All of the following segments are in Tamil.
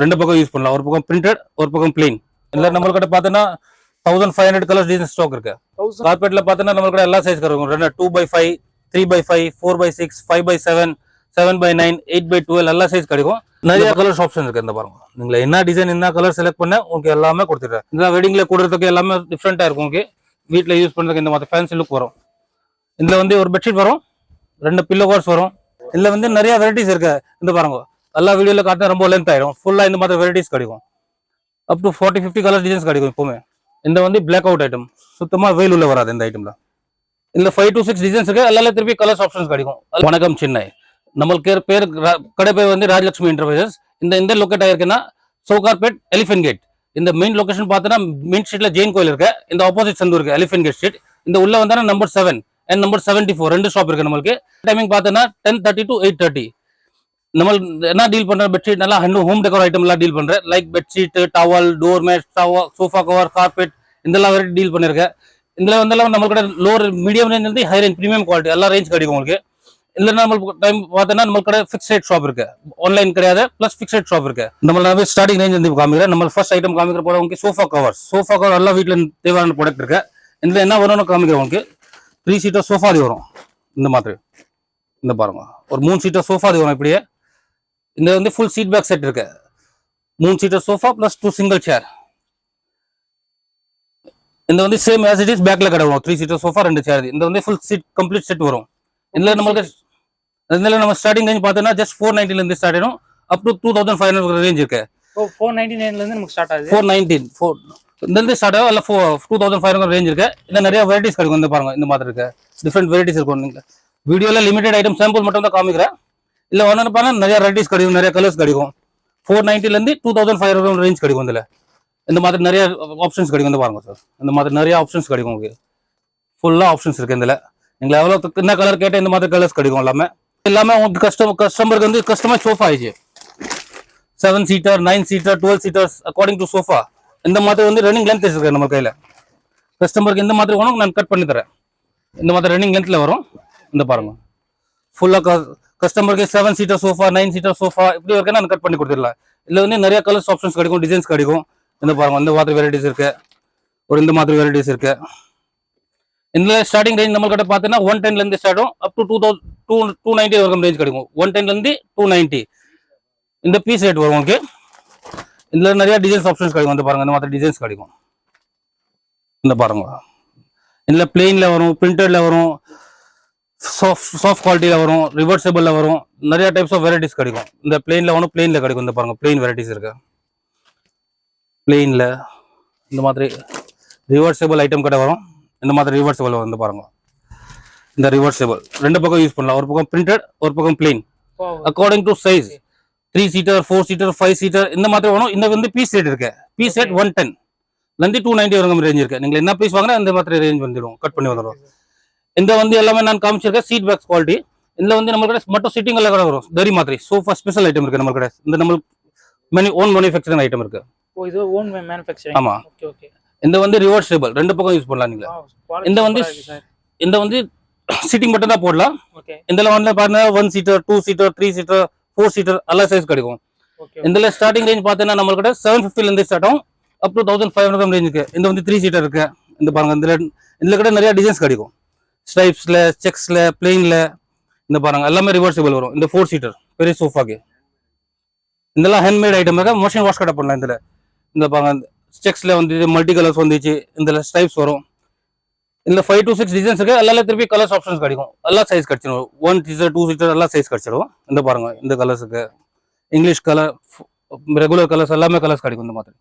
ரெண்டு பக்கம் யூஸ் பண்ணலாம். ஒரு பக்கம் பிரிண்டட் ஒரு பக்கம் பிளெயின் இல்ல நம்மள்கிட்ட பார்த்தோன்னா thousand five hundred colours design stock இருக்கு. கார்பெட்ல பார்த்தோன்னா நம்மள்கிட்ட எல்லா சைஸ் இருக்கும். ரெண்டு two by five three by five four by six five by seven seven by nine eight by twelve எல்லா சைஸ் கிடைக்கும். நிறைய கலர்ஸ் ஆப்ஷன் இருக்கு. இந்த பாருங்க. நீங்க என்ன டிசைன் என்ன கலர் செலக்ட் பண்ண உங்களுக்கு எல்லாமே கொடுத்துட்றேன். இந்த வெட்டிங்ல கொடுறதுக்கு எல்லாமே டிஃப்ரெண்டா இருக்கும் உங்களுக்கு. வீட்ல யூஸ் பண்றதுக்கு இந்த மாதிரி ஃபேன்சி லுக் வரும். இதுல வந்து ஒரு பெட்ஷீட் வரும். ரெண்டு பில்லோ கவர்ஸ் வரும். இதுல வந்து நிறைய வெரைட்டிஸ் இருக்கு. இந்த பாருங்க. எல்லா வீடியோவில் காட்டினா ரொம்ப லென்த் ஆயிடும் ஃபுல்லாக இந்த மாதிரி வெரைட்டிஸ் கிடைக்கும். Up to forty fifty colour designs கிடைக்கும் இப்போவுமே. இந்த வந்து பிளாக் அவுட் ஐட்டம் சுத்தமா வெயில் உள்ள வராது இந்த ஐட்டம்ல இந்த ஃபைவ் டு சிக்ஸ் டிசைன்ஸ் இருக்கு எல்லா திருப்பி கலர்ஸ் ஆப்ஷன்ஸ் கிடைக்கும். வணக்கம் சென்னை நம்மளுக்கு பேர் கடை பேர் வந்து ராஜலட்சுமி என்டர்பிரைசஸ் இந்த இந்த லொக்கேட் ஆயிருக்குன்னா சோகார்பேட் எலிஃபென்ட் கேட் இந்த மெயின் லொகேஷன் பார்த்தோன்னா மெயின் ஸ்ட்ரீட்ல ஜெயின் கோயில் இருக்கு. இந்த ஆப்போசிட் சந்து இருக்கு எலிஃபென்ட் கேட் ஸ்ட்ரீட் இந்த உள்ள வந்தானா number seven and number seventy four ரெண்டு ஷாப் இருக்கு நம்மளுக்கு. டைமிங் பார்த்தோன்னா ten thirty to eight thirty நம்ம என்ன டீல் பண்ற பெட்ஷீட் நல்லா ஹோம் டெக்கோர் ஐட்டம் எல்லாம் டீல் பண்றேன் like bedsheet towel door mat sofa cover carpet இதெல்லாம் வரைக்கும் டீல் பண்ணிருக்கேன் இதுல வந்து நம்ம கூட லோவர் மீடியம் ரேஞ்ச் வந்து ஹை ரேஞ்ச் பிரீமியம் குவாலிட்டி எல்லா ரேஞ்ச் கிடைக்கும் உங்களுக்கு. இல்ல நம்ம டைம் பார்த்தோன்னா நம்ம கடை ஃபிக்ஸ் ரேட் ஷாப் இருக்கு. ஆன்லைன் கிடையாது பிளஸ் ஃபிக்ஸ் ரேட் ஷாப் இருக்கு. நம்ம ஸ்டார்டிங் ரேஞ்ச் வந்து காமிக்கிறேன். நம்ம ஃபர்ஸ்ட் ஐட்டம் காமிக்கிற போல உங்களுக்கு சோஃபா கவர் சோஃபா கவர் எல்லா வீட்டில் தேவையான ப்ராடக்ட் இருக்கு. இதுல என்ன வரும்னு காமிக்கிறேன் உங்களுக்கு. த்ரீ சீட்டர் சோஃபா வரும். இந்த மாதிரி. இந்த பாருங்க. ஒரு மூணு சீட்டர் சோஃபா வரும் இப்படியே. இந்த வந்து ஃபுல் சீட் பேக் செட் இருக்கு. மூணு seater sofa plus two single chair இந்த வந்து சேம் ஆஸ் இட் இஸ் பேக்ல கடை வரும் த்ரீ சீட்டர் சோஃபா ரெண்டு சேர் இந்த வந்து ஃபுல் சீட் கம்ப்ளீட் செட் வரும். இதுல நம்மளுக்கு இதுல நம்ம ஸ்டார்டிங் ரேஞ்ச் பார்த்தோம்னா ஜஸ்ட் ஃபோர் நைன்டில இருந்து ஸ்டார்ட் ஆயிடும். Up to two thousand five hundred range இருக்கு. ஃபோர் நைன்டி நைன்ல இருந்து நமக்கு ஸ்டார்ட் ஆகுது. ஃபோர் நைன்டீன் ஃபோர் இந்த ஸ்டார்ட் ஆகும் இல்லை two thousand five hundred range இருக்கு. இந்த நிறைய வெரைட்டிஸ் கிடைக்கும். இந்த பாருங்க இந்த மாதிரி இருக்கு. டிஃப்ரெண்ட் வெரைட்டிஸ் இருக்கும். நீங்க வீடியோல லிமிடெட் ஐட்டம் சாம்பிள் மட்டும் தான் காமிக்கிறேன். இல்ல ஒன்னு பாருங்க நிறைய வெரைட்டிஸ் கிடைக்கும் நிறைய கலர்ஸ் கிடைக்கும். ஃபோர் நைன்டில இருந்து two thousand five hundred range கிடைக்கும் இதுல. இந்த மாதிரி நிறைய ஆப்ஷன்ஸ் கிடைக்கும் இந்த பாருங்க சார் இந்த மாதிரி நிறைய ஆப்ஷன்ஸ் கிடைக்கும் உங்களுக்கு. ஃபுல்லா ஆப்ஷன்ஸ் இருக்கு இதுல. நீங்க எவ்வளவு என்ன கலர் கேட்டால் இந்த மாதிரி கலர்ஸ் கிடைக்கும் எல்லாமே. எல்லாமே உங்களுக்கு கஸ்டமர் கஸ்டமருக்கு வந்து கஸ்டமர் சோஃபா ஆயிடுச்சு. Seven seater nine seater twelve seaters according to sofa இந்த மாதிரி வந்து ரன்னிங் லென்த் இருக்கு நம்ம கையில. கஸ்டமருக்கு இந்த மாதிரி வேணும் நான் கட் பண்ணி தரேன். இந்த மாதிரி ரன்னிங் லென்த்ல வரும். இந்த பாருங்க. ஃபுல்லா கஸ்டமருக்கு seven seater sofa nine seater sofa இப்படி வரைக்கும் நான் கட் பண்ணி கொடுத்துடலாம். இல்லை வந்து நிறைய கலர்ஸ் ஆப்ஷன்ஸ் கிடைக்கும் டிசைன்ஸ் கிடைக்கும். இந்த பாருங்க இந்த மாதிரி வெரைட்டிஸ் இருக்கு. ஒரு இந்த மாதிரி வெரைட்டிஸ் இருக்கு. இந்த ஸ்டார்டிங் ரேஞ்ச் நம்ம பார்த்தீங்கன்னா ஒன் டென்லேருந்து ஸ்டார்ட் ஆகும். Up to two thousand two two ninety வரைக்கும் ரேஞ்ச் கிடைக்கும். ஒன் டென்லேருந்து டூ நைன்டி இந்த பீஸ் ரேட் வரும் உங்களுக்கு. இதில் நிறைய டிசைன்ஸ் ஆப்ஷன்ஸ் கிடைக்கும். வந்து பாருங்கள் இந்த மாதிரி டிசைன்ஸ் கிடைக்கும். இந்த பாருங்க. இதில் பிளெயினில் வரும் பிரிண்டட்ல வரும். சாஃப்ட் சாஃப்ட் குவாலிட்டியில வரும் ரிவர்சபிள்ல வரும். நிறைய டைப்ஸ் ஆஃப் வெரைட்டிஸ் கிடைக்கும். இந்த பிளெயின்ல வரும் பிளெயின்ல கிடைக்கும். இந்த பாருங்க பிளெயின் வெரைட்டிஸ் இருக்கு. பிளெயின்ல இந்த மாதிரி ரிவர்சபிள் ஐட்டம் கடை வரும். இந்த மாதிரி ரிவர்சபிள் வந்து பாருங்க. இந்த ரிவர்சபிள் ரெண்டு பக்கம் யூஸ் பண்ணலாம். ஒரு பக்கம் பிரிண்டட் ஒரு பக்கம் plain according to size three seater four seater five seater இந்த மாதிரி வேணும் இந்த வந்து பீஸ் ரேட் இருக்கு. பீஸ் ரேட் ஒன் டென் லந்தி டூ நைன்டி வரைக்கும் ரேஞ்ச் இருக்கு. நீங்க என்ன பீஸ் வாங்கினா இந்த மாதிரி ரேஞ்ச் வந்துடும். கட் பண்ணி வந்துடும். இந்த வந்து எல்லாமே நான் காமிச்சிருக்கேன். சீட் பேக்ஸ் குவாலிட்டி இதுல வந்து நம்மளுக்கு மட்டும் சிட்டிங் எல்லாம் கூட வரும். தரி மாதிரி. சோஃபா ஸ்பெஷல் ஐட்டம் இருக்கு நம்ம கடை இந்த நம்மளுக்கு மெனி ஓன் மேனுஃபேக்சரிங் ஐட்டம் இருக்கு. ஓ இது ஓன் மேனுஃபேக்சரிங் ஆமா. ஓகே ஓகே இந்த வந்து ரிவர்சபிள் ரெண்டு பக்கம் யூஸ் பண்ணலாம் நீங்க. இந்த வந்து இந்த வந்து சிட்டிங் மட்டும் தான் போடலாம். ஓகே இதுல வந்து பாருங்க one seater two seater three seater four seater எல்லா சைஸ் கிடைக்கும். இதுல ஸ்டார்டிங் ரேஞ்ச் பார்த்தீங்கன்னா நம்மள்கிட்ட செவன் ஃபிஃப்டில இருந்து ஸ்டார்ட் ஆகும். Up to five hundred range இருக்கு இந்த வந்து த்ரீ சீட்டர் இருக்கு. இந்த பாருங்க இதுல இதுல கூட நிறைய டிசைன்ஸ் கிடைக்கும். ஸ்டைப்ஸில் செக்ஸில் பிளெயினில் இந்த பாருங்கள் எல்லாமே ரிவர்சிபிள் வரும். இந்த ஃபோர் சீட்டர் பெரிய சோஃபாக்கு இதெல்லாம் ஹேண்ட்மேட் ஐட்டம் இருக்கா மோஷன் வாஷ் கடை பண்ணலாம் இதில். இந்த பாருங்க செக்ஸில் வந்துச்சு மல்டி கலர்ஸ் வந்துச்சு இந்த ஸ்ட்ரைப்ஸ் வரும். இந்த ஃபைவ் டு சிக்ஸ் டிசைன்ஸ் இருக்குது எல்லாமே திருப்பி கலர்ஸ் ஆப்ஷன்ஸ் கிடைக்கும். எல்லா சைஸ் கிடச்சிடும் ஒன் சீட்டர் டூ சீட்டர் எல்லா சைஸ் கிடச்சிடும் இந்த பாருங்க இந்த கலர்ஸுக்கு இங்கிலீஷ் கலர் ரெகுலர் கலர்ஸ் எல்லாமே கலர்ஸ் கிடைக்கும் இந்த மாதிரி.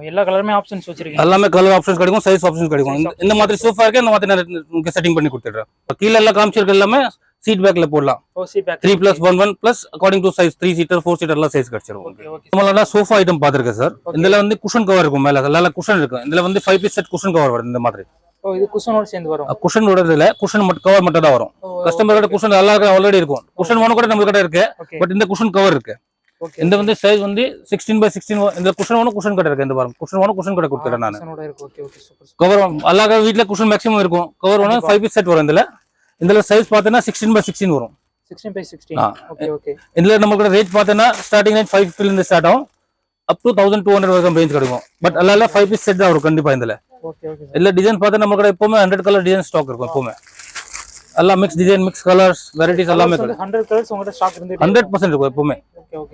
எல்லா கலருமே ஆப்ஷன்ஸ் வச்சிருக்கீங்க. எல்லாமே கலர் ஆப்ஷன்ஸ் கிடைக்கும் சைஸ் ஆப்ஷன்ஸ் கிடைக்கும். இந்த- மாதிரி சோஃபா இருக்கு இந்த மாதிரி நான் செட்டிங் பண்ணி கொடுத்துடுறேன். கீழே எல்லாம் காமிச்சிருக்க எல்லாமே சீட் பேக்ல போடலாம். Three plus one one plus according to size three seater four seater எல்லாம் சைஸ் கிடைச்சிடும் நம்மளோட சோஃபா ஐட்டம் பார்த்துருக்கேன் சார் இதுல வந்து குஷன் கவர் இருக்கும் மேல எல்லா குஷன் இருக்கும். இதுல வந்து five piece set cushion cover வருது இந்த மாதிரி. இது குஷனோட சேர்ந்து வரும். குஷன் மட்டும் கவர் மட்டும் தான் வரும். கஸ்டமர் குஷன் எல்லாருக்கும் ஆல்ரெடி இருக்கும். குஷன் ஒன்று கூட நம்ம கிட்ட இருக்கு பட் இந்த குஷன் கவர் இருக்கு. இந்த வந்து சைஸ் வந்து சிக்ஸ்டீன் பை சிக்ஸ்டீன் இந்த குஷன் ஒன்று குஷன் கடை இருக்கு இந்த பாருங்க. குஷன் ஒன்று குஷன் கடை கொடுத்துறேன் நான். கவர் எல்லா வீட்ல குஷன் மேக்ஸிமம் இருக்கும். கவர் ஒன்று ஃபைவ் பீஸ் செட் வரும் இதுல. இதுல சைஸ் பார்த்தீங்கன்னா சிக்ஸ்டீன் பை சிக்ஸ்டீன் வரும். 16 பை 16 ஆ. ஓகே ஓகே இதுல நம்மளோட ரேட் பார்த்தீங்கன்னா ஸ்டார்டிங் ரேட் ஃபைவ் ஃபிஃப்டில இருந்து ஸ்டார்ட் ஆகும். Up to thousand two hundred வரைக்கும் ரேஞ்ச் கிடைக்கும். பட் எல்லாம் ஃபைவ் பீஸ் செட் தான் வரும் கண்டிப்பா இதுல. ஓகே ஓகே சார் இல்ல டிசைன் பார்த்தா நம்ம கூட எப்பவுமே ஹண்ட்ரட் கலர் டிசைன் ஸ்டாக் இருக்கும் எப்பவுமே. எல்லாம் mix design mix colours varieties எல்லாமே ஹண்ட்ரட் கலர்ஸ் உங்கள்கிட்ட ஸ்டாக் இருந்து ஹண்ட்ரட் பர்சன்ட் இருக்கும் எப்பவுமே.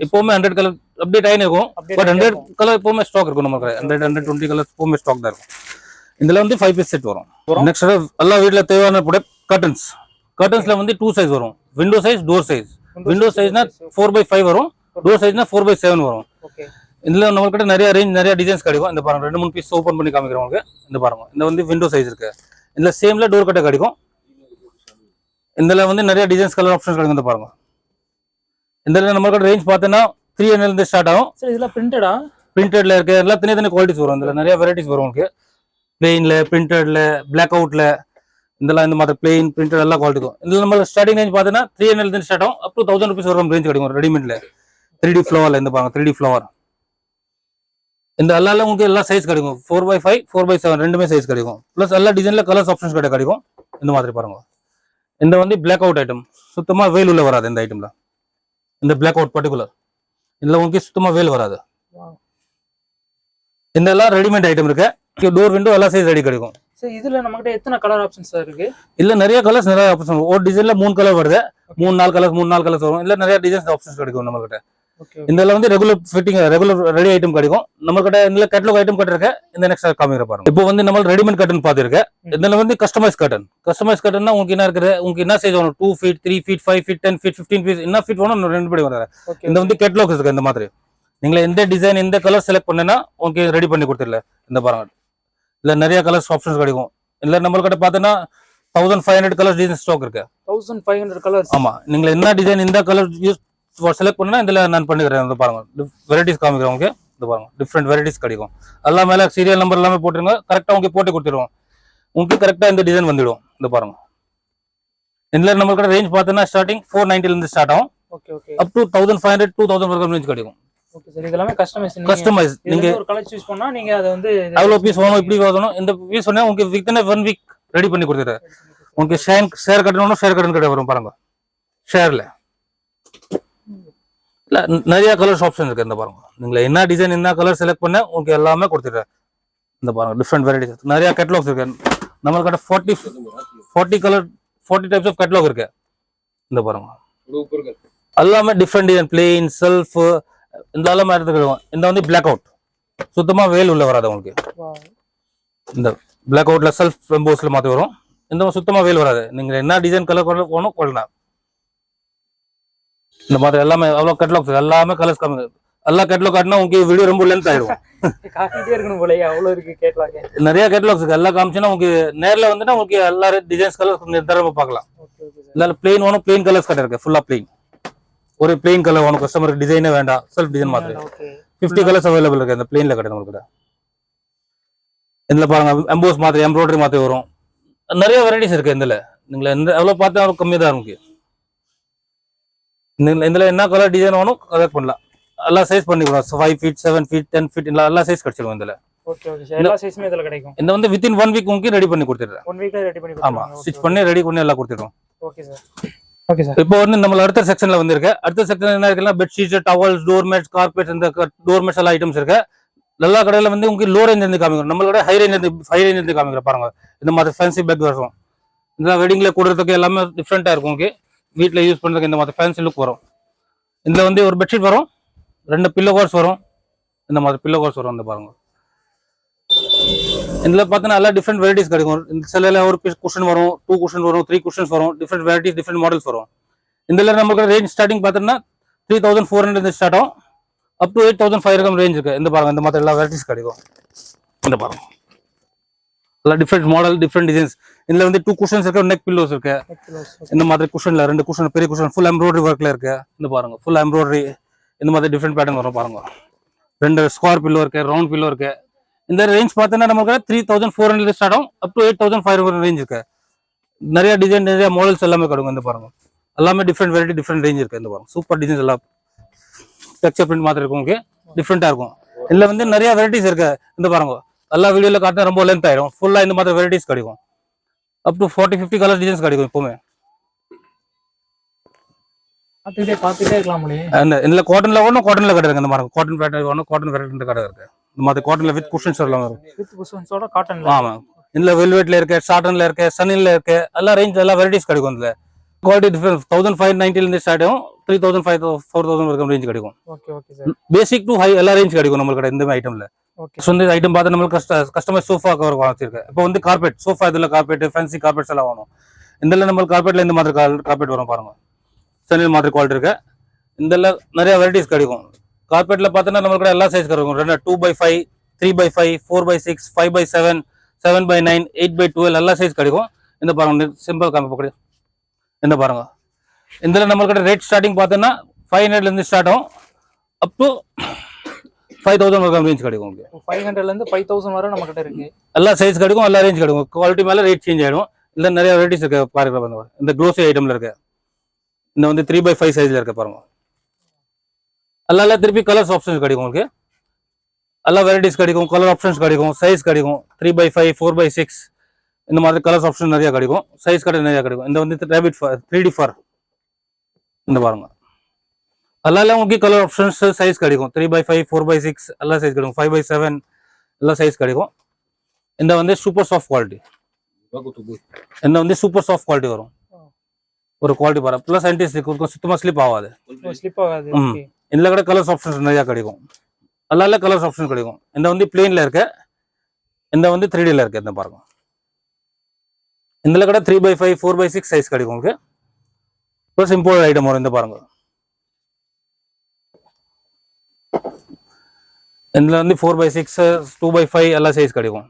எப்பவுமே ஹண்ட்ரட் கலர் அப்டேட் ஆகி இருக்கும். பட் ஹண்ட்ரட் கலர் எப்பவுமே ஸ்டாக் இருக்கும் நம்ம ஹண்ட்ரட் ஹண்ட்ரட் டுவெண்ட்டி கலர் எப்பவுமே ஸ்டாக் தான் இருக்கும். இதுல வந்து ஃபைவ் பீஸ் செட் வரும். நெக்ஸ்ட் எல்லா வீட்ல தேவையான ப்ராடக்ட் கர்டன்ஸ் கர்டன்ஸ்ல வந்து டூ சைஸ் வரும். Window size door size window சைஸ்னா four by five வரும். டோர் சைஸ்னா ஃபோர் பை செவன் வரும். இதுல நம்மகிட்ட நிறைய ரேஞ்ச் நிறைய டிசைன்ஸ் கிடைக்கும். இந்த பாருங்க ரெண்டு மூணு பீஸ் ஓப்பன் பண்ணி காமிக்கிறவங்க இந்த பாருங்க இந்த வந்து விண்டோ சைஸ் இருக்கு. இதுல சேம்ல டோர் கட்ட கிடைக்கும். இதுல வந்து நிறைய டிசைன்ஸ் கலர் ஆப்ஷன்ஸ் கிடைக்கும் இந்த பாருங்க. இதுல நம்மளோட ரேஞ்ச் பார்த்தீங்கன்னா த்ரீ ஹண்ட்ரட்ல இருந்து ஸ்டார்ட் ஆகும். சார் இதெல்லாம் பிரிண்டடா பிரிண்டட்ல இருக்கு எல்லாம் தனி தனி குவாலிட்டிஸ் வரும். இதுல நிறைய வெரைட்டிஸ் வரும் உங்களுக்கு. பிளெயின்ல பிரிண்டட்ல பிளாக் அவுட்ல இதெல்லாம் இந்த மாதிரி பிளெயின் பிரிண்டட் எல்லாம் குவாலிட்டி இதுல நம்ம ஸ்டார்டிங் ரேஞ்ச் பார்த்தீங்கன்னா த்ரீ ஹண்ட்ரட்ல இருந்து ஸ்டார்ட் ஆகும். அப் டு தௌசண்ட் ருபீஸ் வரும் ரேஞ்ச் கிடைக்கும். ரெடிமேட்ல த்ரீ டி ஃப்ளவர்ல இந்த பாருங்க. த்ரீ டி ஃப்ளவர் இந்த எல்லால உங்களுக்கு எல்லா சைஸ் கிடைக்கும். Four by five four by seven ரெண்டுமே சைஸ் கிடைக்கும். ப்ளஸ் எல்லா டிசைன்ல கலர்ஸ் ஆப்ஷன்ஸ் கிடைக்கும். இந்த மாதிரி பாருங்க. இந்த வந்து பிளாக் அவுட் ஐட்டம் சுத்தமா வெயில் உள்ள வராது இந்த ஐட்டம்ல இந்த பிளாக் அவுட் பர்டிகுலர் இதுல உங்களுக்கு சுத்தமா வெயில் வராது. இந்த எல்லாம் ரெடிமேட் ஐட்டம் இருக்கு. டோர் விண்டோ எல்லா சைஸ் ரெடி கிடைக்கும். இதுல நம்மகிட்ட எத்தனை கலர் ஆப்ஷன்ஸ் இருக்கு? இல்ல நிறைய கலர்ஸ் நிறைய ஆப்ஷன் ஒரு டிசைன்ல மூணு கலர் வருது. மூணு நாலு கலர்ஸ் மூணு நாலு கலர்ஸ் வரும். இல்ல நிறைய டிசைன்ஸ் ஆப்ஷன்ஸ் கிடைக்கும் நம்ம கிட்ட இதுல வந்து regular fitting regular ready item கிடைக்கும். நம்ம கிட்ட இதுல ஐட்டம் கட்டிருக்க இந்த நெக்ஸ்ட் காமிக்கிற பாருங்க. இப்போ வந்து நம்ம ரெடிமேட் கட்டன் பாத்துருக்கேன் இதுல வந்து கஸ்டமைஸ் கட்டன் கஸ்டமைஸ் கட்டன்னா உங்களுக்கு என்ன இருக்குது? உங்களுக்கு என்ன சைஸ் வேணும்? Two feet three feet five feet ten feet fifteen feet என்ன ஃபீட் வேணும் ரெண்டு படி வர இந்த வந்து கேட்டலாக்ஸ் இருக்கு இந்த மாதிரி. நீங்க எந்த டிசைன் எந்த கலர் செலக்ட் பண்ணனா உங்களுக்கு ரெடி பண்ணி கொடுத்துடல இந்த பாருங்க. இல்ல நிறைய கலர்ஸ் ஆப்ஷன்ஸ் கிடைக்கும். இல்ல நம்மள்கிட்ட பார்த்தோன்னா thousand five hundred colours design stock இருக்கு. தௌசண்ட் ஃபைவ் ஹண்ட்ரட் கலர்ஸ் ஆமா. நீங்க என்ன டிசைன் இந்த கலர் யூஸ் செலக்ட் பண்ணா இதுல நான் பண்ணிக்கிறேன். இந்த பாருங்க. வெரைட்டிஸ் காமிக்கிறேன் உங்களுக்கு. இந்த பாருங்க. டிஃப்ரெண்ட் வெரைட்டிஸ் கிடைக்கும். எல்லாம் மேல சீரியல் நம்பர் எல்லாமே போட்டுருங்க. கரெக்டா உங்களுக்கு போட்டு கொடுத்துருவோம். உங்களுக்கு கரெக்டா இந்த டிசைன் வந்துடும். இந்த பாருங்க. இதுல நம்மளுக்கு ரேஞ்ச் பார்த்தோன்னா ஸ்டார்டிங் ஃபோர் நைன்டில இருந்து ஸ்டார்ட் ஆகும். Okay okay up to thousand five hundred two thousand வரைக்கும் ரேஞ்ச் கிடைக்கும். ஓகே சார் இதெல்லாமே கஸ்டமைஸ் கஸ்டமைஸ் நீங்க ஒரு கலர் சூஸ் பண்ணா நீங்க அதை வந்து இது- எவ்வளவு பீஸ் வேணும் இப்படி வேணும் இந்த பீஸ் உங்களுக்கு வித்தின் ஒன் வீக் ரெடி பண்ணி கொடுத்துரு உங்களுக்கு ஷேர் ஷேர் கட்டணும் ஷேர் கட்டணும் கடை வரும் பாருங்க. ஷேர்ல இல்ல நிறைய கலர்ஸ் ஆப்ஷன் இருக்கு இந்த பாருங்க. நீங்க என்ன டிசைன் என்ன கலர் செலக்ட் பண்ண உங்களுக்கு எல்லாமே கொடுத்துருக்கேன் இந்த பாருங்க டிஃப்ரெண்ட் வெரைட்டிஸ் நிறைய கேட்டலாக்ஸ் இருக்கு. நம்மள்கிட்ட forty forty colour forty types of catalogue இருக்கு. இந்த பாருங்க. எல்லாமே டிஃப்ரெண்ட் டிசைன் பிளெயின் செல்ஃப் இந்த எல்லாமே எடுத்துக்கிடுவோம் இந்த வந்து பிளாக் அவுட் சுத்தமா வேல் உள்ள வராது உங்களுக்கு. இந்த பிளாக் அவுட்ல செல்ஃப் எம்போஸ்ல மாத்தி வரும். இந்த மாதிரி சுத்தமா வேல் வராது. நீங்க என்ன டிசைன் கலர் வேணும் கொள்ளலாம் இந்த மாதிரி எல்லாமே அவ்வளோ கேட்டலாக்ஸ் எல்லாமே கலர்ஸ் கம்மி எல்லா கேட்டலாக் காட்டினா உங்களுக்கு வீடியோ ரொம்ப லென்த் ஆயிடும். காட்டிட்டே இருக்கணும் போலயே அவ்வளவு இருக்கு கேட்கலாங்க நிறைய கேட்டலாக்ஸ் இருக்கு. எல்லாம் காமிச்சுன்னா உங்களுக்கு நேர்ல வந்துன்னா உங்களுக்கு எல்லா டிசைன்ஸ் கலர்ஸ் நிர்தாரமா பார்க்கலாம். இல்ல பிளெயின் வேணும் பிளெயின் கலர்ஸ் கடை இருக்கு. ஃபுல்லா பிளெயின் ஒரு பிளெயின் கலர் வேணும். கஸ்டமருக்கு டிசைனே வேண்டாம். Self design okay fifty colours available இருக்கு. இந்த பிளெயின்ல கடை நம்மளுக்கு இதுல பாருங்க எம்போஸ் மாதிரி எம்ப்ராய்டரி மாதிரி வரும். நிறைய வெரைட்டிஸ் இருக்கு இதுல. நீங்க எந்த எவ்வளவு பார்த்தா அவ்வளவு கம்மி தான் இருக்கும் இந்த- இதுல என்ன கலர் டிசைன் வேணும் கலர் பண்ணலாம். எல்லா சைஸ் பண்ணிக்கலாம் five feet seven feet ten feet எல்லா எல்லா சைஸ் கிடைச்சிடும் இதுல இந்த வந்து வித்தின் ஒன் வீக் உங்களுக்கு ரெடி பண்ணி கொடுத்துடுறேன். ஒன் வீக்ல ரெடி பண்ணி ஆமா ஸ்டிச் பண்ணி ரெடி பண்ணி எல்லாம் கொடுத்துடுறோம். ஓகே சார் ஓகே சார் இப்போ வந்து நம்ம அடுத்த செக்ஷன்ல வந்திருக்கு. அடுத்த செக்ஷன் என்ன இருக்குன்னா bedsheet towels door mats carpet இந்த டோர் மேட்ஸ் எல்லாம் ஐட்டம்ஸ் இருக்கு. எல்லா கடையில வந்து உங்களுக்கு லோ ரேஞ்ச் இருந்து காமிக்கிறோம். நம்மளோட ஹை ரேஞ்ச் இருந்து ஹை ரேஞ்ச் இருந்து காமிக்கிறோம் பாருங்க. இந்த மாதிரி ஃபேன்சி பேக் வரும். இதெல்லாம் வெட்டிங்ல கொடுறதுக்கு எல்லாமே டிஃப்ரெண்டா இருக்கும் உங்களுக்கு. வீட்டில் யூஸ் பண்ணுறதுக்கு இந்த மாதிரி ஃபேன்சி லுக் வரும். இதில் வந்து ஒரு பெட்ஷீட் வரும். ரெண்டு பில்லோ கோர்ஸ் வரும். இந்த மாதிரி பில்லோ கோர்ஸ் வரும் இந்த பாருங்க. இதில் பார்த்தீங்கன்னா எல்லா டிஃப்ரெண்ட் வெரைட்டிஸ் கிடைக்கும். இந்த சில ஒரு குஷன் வரும் டூ குஷன் வரும் த்ரீ குஷன்ஸ் வரும். டிஃப்ரெண்ட் வெரைட்டிஸ் டிஃப்ரெண்ட் மாடல்ஸ் வரும். இதில் நமக்கு ரேஞ்ச் ஸ்டார்டிங் பார்த்தீங்கன்னா three thousand four hundred start ஆகும். Up to eight thousand five இருக்கும் ரேஞ்ச் இருக்கு. இந்த பாருங்க இந்த மாதிரி எல்லா வெரைட்டிஸ் கிடைக்கும். இந்த பாருங்க. எல்லாம் டிஃப்ரெண்ட் மாடல் டிஃப்ரெண்ட் டிசைன்ஸ் இதுல வந்து டூ குஷன்ஸ் இருக்கு நெக் பில்லோஸ் இருக்கு. இந்த மாதிரி குஷன்ல ரெண்டு குஷன் பெரிய குஷன் ஃபுல் எம்ப்ராய்டரி ஒர்க்ல இருக்கு. இந்த பாருங்க ஃபுல் எம்ப்ராய்டரி இந்த மாதிரி டிஃப்ரெண்ட் பேட்டர்ன் வரும் பாருங்க. ரெண்டு ஸ்கொயர் பில்லோ இருக்கு ரவுண்ட் பில்லோ இருக்கு. இந்த ரேஞ்ச் பார்த்தீங்கன்னா நமக்கு three thousand four hundred start ஆகும் up to eight thousand five hundred range இருக்கு. நிறைய டிசைன் நிறைய மாடல்ஸ் எல்லாமே கிடைக்கும் இந்த பாருங்க. எல்லாமே டிஃப்ரெண்ட் வெரைட்டி டிஃப்ரெண்ட் ரேஞ்ச் இருக்கு இந்த பாருங்க. சூப்பர் டிசைன்ஸ் எல்லாம். டெக்ஸ்டர் பிரிண்ட் மாதிரி இருக்கும் உங்களுக்கு டிஃப்ரெண்டா இருக்கும். இதுல வந்து நிறைய வெரைட்டிஸ் இருக்கு இந்த பாருங்க. எல்லா வீடியோல காட்டினா ரொம்ப லென்த் ஆயிடும் ஃபுல்லா இந்த மாதிரி வெரைட்டிஸ் கிடைக்கும். Up to forty fifty colour designs கிடைக்கும் எப்பவுமே பார்த்துக்கிட்டே பார்த்துக்கிட்டே இருக்கலாம் முடியே அந்த இதுல காட்டன்ல ஒன்றும் காட்டன்ல கடை இருக்கு. இந்த மாதிரி காட்டன் பேட்டர் ஒன்றும் காட்டன் வெரைட்டி கடை இருக்கு. இந்த மாதிரி காட்டன்ல வித் குஷன்ஸ் எல்லாம் வரும். வித் குஷன்ஸோட இதுல இருக்கு சாட்டன்ல இருக்கு சனின்ல இருக்கு. எல்லா ரேஞ்ச் எல்லா வெரைட்டிஸ் கிடைக்கும் இதுல. குவாலிட்டி டிஃபரன்ஸ் தௌசண்ட் ஃபைவ் நைன்டில இருந்து ஸ்டார்ட் ஆகும். Three thousand five four thousand வரைக்கும் ரேஞ்ச் கிடைக்கும். Okay okay sir basic to high எல்லா ரேஞ்ச் கிடைக்கும் நம்மளுக்கு இந்த ஐட்டம்ல ஓகே. ஸோ ஐட்டம் பார்த்து நம்மளுக்கு கஷ்ட கஸ்டமர் சோஃபா கவர் வச்சிருக்கேன் இப்போ வந்து கார்பெட் சோஃபா இதில் கார்பெட் ஃபேன்சி கார்பெட்ஸ் எல்லாம் வாங்கணும். இதில் நம்மளுக்கு கார்பெட்ல இந்த மாதிரி கார்பெட் வரும் பாருங்க. சென்னையில் மாதிரி குவாலிட்டி இருக்கு. இதுல நிறைய வெரைட்டிஸ் கிடைக்கும். கார்பெட்ல பார்த்தோன்னா நம்மளுக்கு எல்லா சைஸ் கிடைக்கும். ரெண்டு two by five three by five four by six five by seven seven by nine eight by twelve எல்லா சைஸ் கிடைக்கும். இந்த பாருங்க சிம்பிள் காம்போ கிடையாது இந்த பாருங்க. இதில் நம்மளுக்கு ரேட் ஸ்டார்டிங் பார்த்தோன்னா ஃபைவ் ஹண்ட்ரட்லேருந்து ஸ்டார்ட் ஆகும். அப்போ ஃபைவ் தௌசண்ட் வரைக்கும் ரேஞ்ச் கிடைக்கும் உங்களுக்கு. ஃபைவ் ஹண்ட்ரட்ல இருந்து ஃபைவ் தௌசண்ட் வரை நம்ம கிட்ட இருக்கு. எல்லா சைஸ் கிடைக்கும் எல்லா ரேஞ்ச் கிடைக்கும். குவாலிட்டி மேல ரேட் சேஞ்ச் ஆயிடும். இல்ல நிறைய வெரைட்டிஸ் இருக்கு பாருங்க பாருங்க இந்த க்ளோசி ஐட்டம்ல இருக்கு. இந்த வந்து த்ரீ பை ஃபைவ் சைஸ்ல இருக்கு பாருங்க. எல்லா திருப்பி கலர்ஸ் ஆப்ஷன்ஸ் கிடைக்கும் உங்களுக்கு. எல்லா வெரைட்டிஸ் கிடைக்கும் கலர் ஆப்ஷன்ஸ் கிடைக்கும் சைஸ் கிடைக்கும். Three by five four by six இந்த மாதிரி கலர்ஸ் ஆப்ஷன் நிறைய கிடைக்கும். சைஸ் கடை நிறைய கிடைக்கும். இந்த வந்து ரேபிட் த்ரீ டி ஃபார் இந்த பாருங்க. எல்லா உங்களுக்கு கலர் ஆப்ஷன்ஸ் சைஸ் கிடைக்கும் three by five four by six எல்லா சைஸ் கிடைக்கும் ஃபைவ் பை செவன் எல்லா சைஸ் கிடைக்கும் இந்த வந்து சூப்பர் சாஃப்ட் குவாலிட்டி இந்த வந்து சூப்பர் சாஃப்ட் குவாலிட்டி வரும் ஒரு குவாலிட்டி பாரு ப்ளஸ் ஆன்டிஸ் இருக்கும் சுத்தமா ஸ்லிப் ஆகாது ஸ்லிப் ஆகாது இதுல கூட கலர்ஸ் ஆப்ஷன்ஸ் நிறைய கிடைக்கும் எல்லா கலர்ஸ் ஆப்ஷன் கிடைக்கும் இந்த வந்து பிளேன்ல இருக்கு இந்த வந்து த்ரீ டில இருக்கு இந்த பாருங்க இதுல கூட three by five four by six size கிடைக்கும் உங்களுக்கு ப்ளஸ் இம்போர்ட் ஐட்டம் வரும் இந்த பாருங்க இதில் வந்து four by six two by five எல்லா சைஸ் கிடைக்கும்.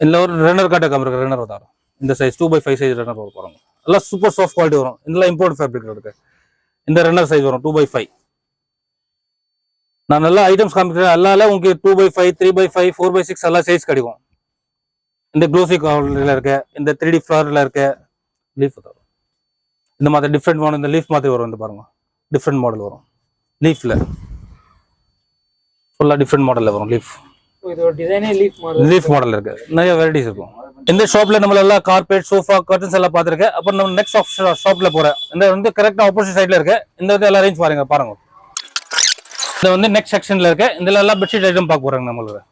இதில் ஒரு ரன்னர் காட்ட கம்மி ரன்னர் தரும் இந்த size two by five size runner வரும் பாருங்க எல்லாம் சூப்பர் சாஃப்ட் குவாலிட்டி வரும். இதெல்லாம் இம்போர்ட் ஃபேப்ரிக் இருக்கு. இந்த ரன்னர் சைஸ் வரும் டூ பை ஃபைவ் நான் நல்லா ஐட்டம்ஸ் காமிக்கிறேன். எல்லால உங்களுக்கு two by five three by five four by six எல்லா சைஸ் கிடைக்கும். இந்த க்ளோசி கவர்ல இருக்கு இந்த த்ரீ டி ஃப்ளவரில் இருக்கு. லீஃப் இந்த மாதிரி டிஃப்ரெண்ட் மாடல் இந்த லீஃப் மாதிரி வரும் இந்த பாருங்க. டிஃப்ரெண்ட் மாடல் வரும். லீஃப்ல ஃபுல்லா டிஃப்ரெண்ட் மாடல்ல வரும் லீஃப் லீஃப் மாடல் இருக்கு. நிறைய வெரைட்டிஸ் இருக்கும். இந்த ஷாப்ல நம்ம எல்லாம் கார்பெட் சோஃபா கர்டன்ஸ் எல்லாம் பார்த்திருக்கேன். அப்புறம் நம்ம நெக்ஸ்ட் ஷாப்ல போறேன். இந்த வந்து கரெக்டா ஆப்போசிட் சைடுல இருக்கு. இந்த வந்து எல்லா ரேஞ்ச் பாருங்க பாருங்க. இது வந்து நெக்ஸ்ட் செக்ஷன்ல இருக்கு. இதுல எல்லாம் பெட்ஷீட் ஐட்டம் பார்க்க போறாங்க நம்மளுக்கு